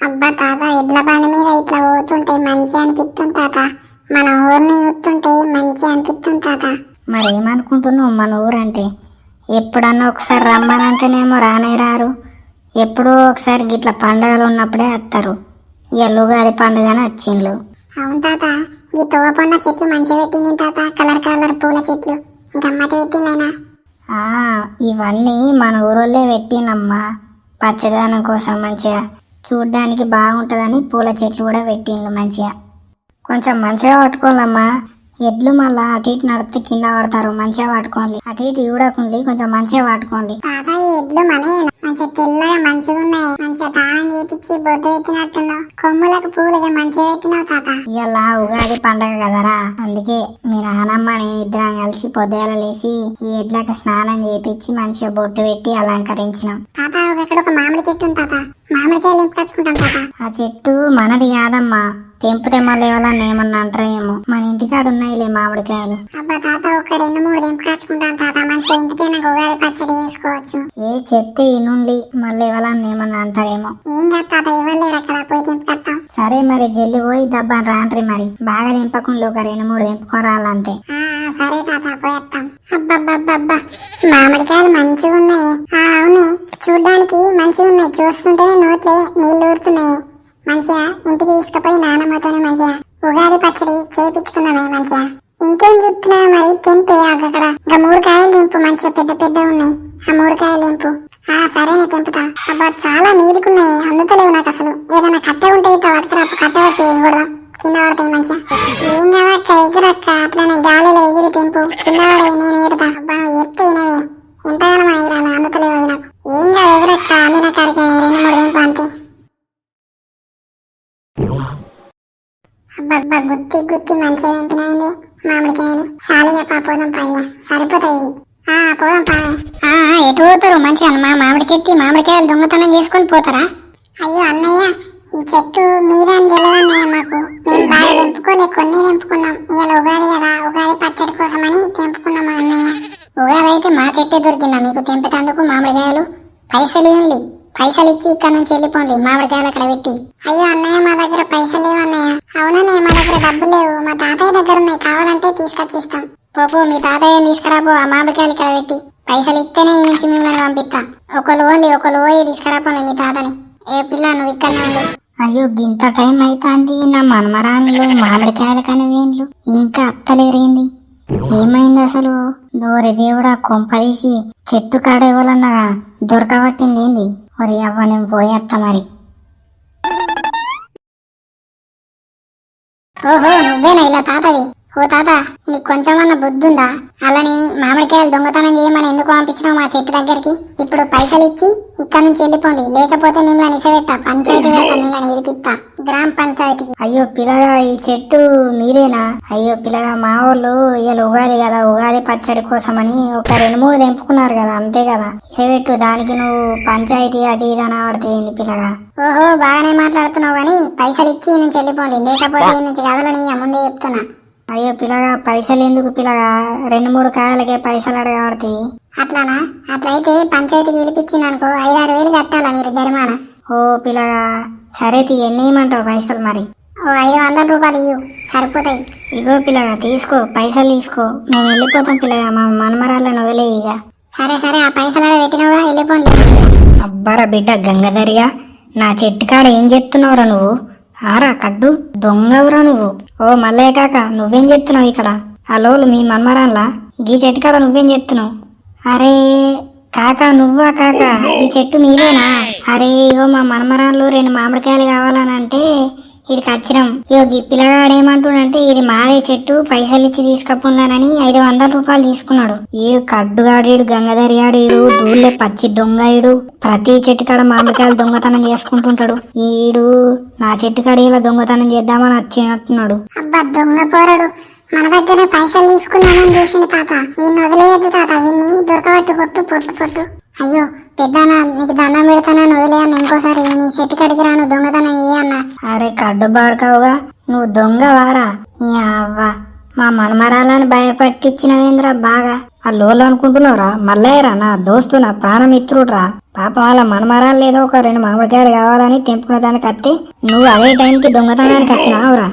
అబ్బా తాత ఎడ్ల బండి మీద ఇట్లా పోతుంటే మంచి అనిపిస్తుంది తాత. మన ఊరిని చూస్తుంటే మంచి అనిపిస్తుంది తాత. మరి ఏమనుకుంటున్నావు మన ఊరంటే? ఎప్పుడన్నా ఒకసారి రమ్మనంటేనేమో రానే రారు. ఎప్పుడో ఒకసారి గిట్ల పండుగలు ఉన్నప్పుడే వస్తారు. ఎల్లుగా అది పండుగని వచ్చిండ్లు. అవును తాత. ఈ తోపన్న చెట్లు మంచిగా పెట్టింది తాత. కలర్ కలర్ పూల చెట్లు. గమ్మతి పెట్టిందైనా ఆ, ఇవన్నీ మన ఊరోళ్ళే పెట్టిండమ్మా. పచ్చదనం కోసం మంచిగా. చూడ్డానికి బాగుంటుందని పూల చెట్లు కూడా పెట్టిండ్లు మంచిగా. కొంచెం మంచిగా పట్టుకోవాలమ్మా ఎడ్లు మళ్ళా అటు ఇటు నడితే కింద పడతారు మంచిగా పట్టుకోండి. అటు ఇటు చూడకుండి కొంచెం మంచిగా పట్టుకోండి. తాత ఈ ఎడ్లు మనే మంచిగా తెల్లగా మంచిగా ఉన్నాయి మంచిగా తాళం చేపించి బొట్టు పెట్టినట్టున్నావు. కొమ్ములకు పూలుగా మంచిగా పెట్టినావు తాత. ఇవాళ ఉగాది పండగ కదరా. అందుకే మీ నానమ్మ నేను ఇద్దరం కలిసి పొద్దుగాల లేచి ఈ ఎడ్లకు స్నానం చేపించి మంచిగా బొట్టు పెట్టి అలంకరించినాం. తాత ఎక్కడ ఒక మామిడి చెట్టు ఉంది తాత. మామిడికాయలు నింపుకొచ్చుకుంటాం తాత. ఆ చెట్టు మనది కాదమ్మా. తెంపితే మళ్ళీ ఎవరన్నా ఏమన్నా అంటారేమో. మన ఇంటికాడ ఉన్నాయిలే మామిడికాయలు. అబ్బా తాత ఒక రెండు మూడు దింపుకొచ్చుకుంటాం తాత. మంచిగా ఇంటికే నాకు ఉగాది పచ్చడి చేసుకోవచ్చు. ఏ చెప్తే ఇనుండి మళ్ళీ ఎవరన్నా ఏమన్నా అంటారేమో. ఏం కాదు తాత ఇవ్వలేరు అక్కడ పోయి దింపుకొస్తాం సరే మరి జల్లి పోయి దబ్బాని రాండ్రి మరి. బాగా దింపకుండా ఒక రెండు మూడు దింపుకోరాలంతే ఆ, ఆ, సరే తాత పోయేస్తాం అబ్బబ్బబ్బబ్బా మామిడికాయలు మంచిగా ఉన్నాయి ఆ, అవునే చూడ్డానికి మంచిగా ఉన్నాయి చూస్తుంటేనే నోట్లే నీళ్ళు ఊరుతున్నాయి. మంచిగా ఇంటికి తీసుకుపోయి నానమ్మతోనే మంచిగా ఉగాది పచ్చడి చేపించుకున్నామే మంచిగా. ఇంకేం చూస్తున్నా మరి? తెంపే అక్కడ ఇంకా మూడు కాయలు తెంపు మంచిగా పెద్ద పెద్ద ఉన్నాయి. ఆ మూడు కాయలు తెంపు ఆ సరేనే తెంపుతా. అబ్బా చాలా మీరుకున్నాయి అందుతలేవు నాకు అసలు. ఏదైనా కట్ట ఉంటే ఇట్లా పట్టుకురా. కట్ట పట్టి కూడా కింద పడతాయి మంచిగా. ఏం కావక్క ఎగురక్క అట్లనే గాలిలో ఎగిరి తెంపు. కింద పడే నేను ఎగురుతా అబ్బా నువ్వు చెప్తే వినవే ఎంతగానో ఎగిరాలి. అందుతలేవు నాకు. ఏం కాదు ఎగురక్క అందిన కాడికి రెండు మూడు తెంపు అంతే అబ్బబ్బా గుత్తి గుత్తి మంచిగా తింటున్నాయండి మామిడికాయలు. సాలిగా పా పోదాం సరిపోతాయి ఆ పోదాం పా. ఆ ఎటు పోతారు? మంచిగా మా మామిడి చెట్టు మామిడికాయలు దొంగతనం చేసుకొని పోతారా? అయ్యో అన్నయ్య ఈ చెట్టు మీద తెలియన్నయ్య మాకు. మేము బాగా తెంపుకోలే కొన్ని తెంపుకున్నాం. ఇవాళ ఉగాది కదా ఉగాది పచ్చడి కోసమని తెంపుకున్నాం అన్నయ్య. ఉగాది అయితే మా చెట్టే దొరికిందా మీకు? తెంపేటందుకు మామిడికాయలు? పైసలు ఇవ్వండి పైసలు ఇచ్చి ఇక్కడ నుంచి వెళ్ళిపోండి మామిడికాయలు అక్కడ పెట్టి. అయ్యో అన్నయ్య మా దగ్గర పైసలు లేవు అన్నయ్య. అవునన్నయ్య మా దగ్గర డబ్బులు లేవు. మా తాతయ్య దగ్గర ఉన్నాయి కావాలంటే తీసుకొచ్చిస్తాం. పోపు మీ తాతయ్య తీసుకురాపో ఆ మామిడికాయలు ఇక్కడ పెట్టి. పైసలు ఇస్తేనే నుంచి మిమ్మల్ని పంపిస్తా. ఒకళ్ళు ఓన్లీ ఒకళ్ళు పోయి తీసుకురాపోండి మీ తాతని. ఏ పిల్ల నువ్వు ఇక్కడ అయ్యో గింత టైం అవుతాంది నా మనమరాన్లు మామిడికాయల కనువేండ్లు. ఇంకా అత్తలేరేంది? ఏమైంది అసలు? దోరి దేవుడా కొంపదీసి చెట్టు కాడ ఇవ్వాలన్నా దొరకబట్టింది ఏంది మరి అవ్వ నేను పోయేస్తా మరి ఓహో నువ్వేనా ఇలా తాతవి ఓ తాత నీకు కొంచెమన్నా బుద్ధుందా? అలాని మామిడికాయలు దొంగతనం చేయమని ఎందుకు పంపించినావు మా చెట్టు దగ్గరికి? ఇప్పుడు పైసలు ఇచ్చి ఇక్కడ నుంచి వెళ్ళిపోండి. లేకపోతే మిమ్మల్ని ఇసబెట్టా. పంచాయతీ పెడతా మిమ్మల్ని విడిపిస్తా. గ్రామ పంచాయతీకి. అయ్యో పిల్లగా ఈ చెట్టు మీదేనా? అయ్యో పిల్లగా మా వాళ్ళు ఇవాళ ఉగాది కదా ఉగాది పచ్చడి కోసమని ఒక రెండు మూడు తెంపుకున్నారు కదా అంతే కదా. ఇసబెట్టు దానికి నువ్వు పంచాయతీ అది ఇది అని ఆడుతుంది పిల్లగా ఓహో బాగానే మాట్లాడుతున్నావు కానీ పైసలు ఇచ్చి నుంచి వెళ్ళిపోండి. లేకపోతే నుంచి కదలని ముందే చెప్తున్నా. అయ్యో పిల్లగా పైసలు ఎందుకు పిల్లగా రెండు మూడు కాయలకే పైసలు అడగబడుతుంది అట్లానా? అట్లయితే పంచాయతీకి పిలిపించింది అనుకో ఐదారు వేలు కట్టాలా మీరు జరిమానా? ఓ పిల్లగా సరే తీ ఎన్ని ఇవ్వమంటావు పైసలు మరి? ఓ ఐదు వందల రూపాయలు ఇవ్వు సరిపోతాయి. ఇగో పిల్లగా తీసుకో పైసలు తీసుకో. మేము వెళ్ళిపోతాం పిల్లగా మా మనమరాళ్ళని వదిలే ఇక. సరే సరే ఆ పైసలు ఆడ పెట్టినవుగా వెళ్ళిపోండి అబ్బరా బిడ్డ గంగధరిగా నా చెట్టు కాడ ఏం చెప్తున్నావురా నువ్వు? ఆరా కడ్డు దొంగవురా నువ్వు? ఓ మల్లయ్య కాక నువ్వేం చెప్తున్నావు ఇక్కడ? హలో మీ మన్మరాన్లా? గీ చెట్టు కాడ నువ్వేం చెప్తున్నావు అరే కాక నువ్వా కాక? ఈ చెట్టు మీదేనా? అరే ఇగో మా మనమరాన్లు రెండు మామిడికాయలు కావాలని అంటే ఇది వచ్చినాం యోగి పిల్లగాడు ఏమంటుండంటే ఇది మాదే చెట్టు పైసలు ఇచ్చి తీసుకపోన్నానని ఐదు వందల రూపాయలు తీసుకున్నాడు. ఈడు కడ్డుగాడు ఈడు గంగధరియాడు ఈడు దూళ్ళే పచ్చి దొంగ ఈడు ప్రతి చెట్టు కాడ మామిడికాయలు దొంగతనం చేసుకుంటుంటాడు. ఈడు నా చెట్టు కాడ ఇలా దొంగతనం చేద్దామని వచ్చినట్టున్నాడు. అబ్బా దొంగ మన దగ్గర పైసలు తీసుకున్నామని చూసిండు తాత. వీన్ని వదిలేయద్దు తాత. వీన్ని దొరకబట్టి కొట్టు పొట్టు పొట్టు. అయ్యో పెద్దనా నీకు దండం పెడతానని ఇంకోసారి నీ చెట్టు కడిగి రాను దొంగతనం చేయన్నా అరే కడ్డు బాడుకావుగా. నువ్వు దొంగ వారా? నీ అవ్వ. మా మనమరాలని భయపట్టించినవేంద్రా బాగా? ఆ లోలు అనుకుంటున్నావురా? మల్లయ్యరా నా దోస్తు నా ప్రాణమిత్రుడురా. పాపం వాళ్ళ మనమరాలు లేదో ఒక రెండు మామిడికాయలు కావాలని తెంపుకునే దానికి అత్తే నువ్వు అదే టైంకి దొంగతనానికి వచ్చినావురా.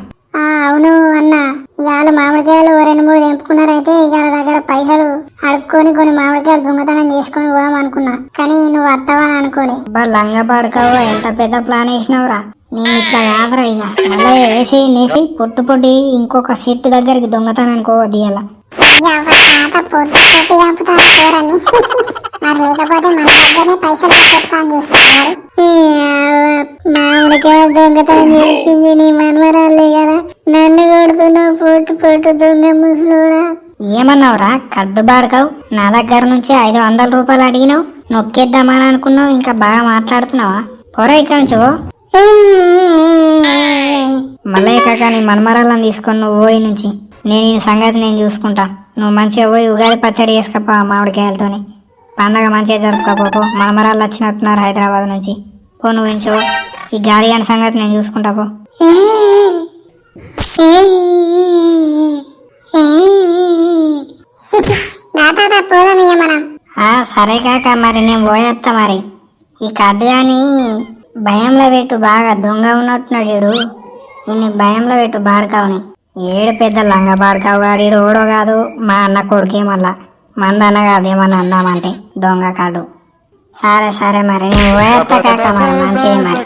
అవును అన్న. ఇవాళ మామిడికాయలు రెండు మూడు తెంపుకున్నారైతే ఇవాళ దగ్గర పైసలు అడుక్కొని కొన్ని మామిడికాయలు దొంగతనం చేసుకొని పోదాం అనుకున్నా. కానీ నువ్వు వస్తావని అనుకోలే. బా లంగా పడకావు ఎంత పెద్ద ప్లాన్ వేసినావురా? నేను ఇట్లా కాదురా ఇక? మళ్ళీ వేసి నేసి పొట్టు పొట్టి ఇంకొక సెట్ దగ్గరికి దొంగతనానికి తాత పొట్టు పొట్టు చంపుతాను కూరని మరి లేకపోతే మన దగ్గరనే పైసలు మామిడికాయ దొంగతనం చేసింది నీ మనవరాలే కదా. నన్ను కొడుతున్నావు పొట్టు పొట్టు దొంగ ముసలోడా? ఏమన్నావురా? కడ్డు బాడకావు. నా దగ్గర నుంచి ఐదు వందల రూపాయలు అడిగినావు. నొక్కేద్దామని అనుకున్నావు ఇంకా బాగా మాట్లాడుతున్నావా? పొరా ఇక్కడి నుంచి. మల్లయ్య కాక నీ మనమరాలను తీసుకొని నువ్వు పోయి నుంచి. నేను ఈ సంగతి నేను చూసుకుంటా. నువ్వు మంచిగా పోయి ఉగాది పచ్చడి వేసుకపో మామిడికాయలతోని. పండగ మంచిగా జరుపుకోపో మనమరాలు వచ్చినట్టున్నారు హైదరాబాద్ నుంచి. పో నువ్వు ఇంచో ఈ గాలి అని సంగతి నేను చూసుకుంటా పో. సరే కాక మరి నేను పోయేస్తా మరి. ఈ కడ్డు కానీ భయంలో పెట్టు బాగా దొంగ ఉన్నట్టున్నాడు ఈడు. ఈయన్ని భయంలో పెట్టు బాడకావుని. ఏడు పెద్ద లంగ బాడకావు గాడు ఓడో కాదు. మా అన్న కొడుకే మళ్ళా. మందన్న కాదు ఏమన్నా అందామంటే దొంగ కాడు. సరే సరే మరి నేను పోయేస్తా కాక మరి మంచిది మరి.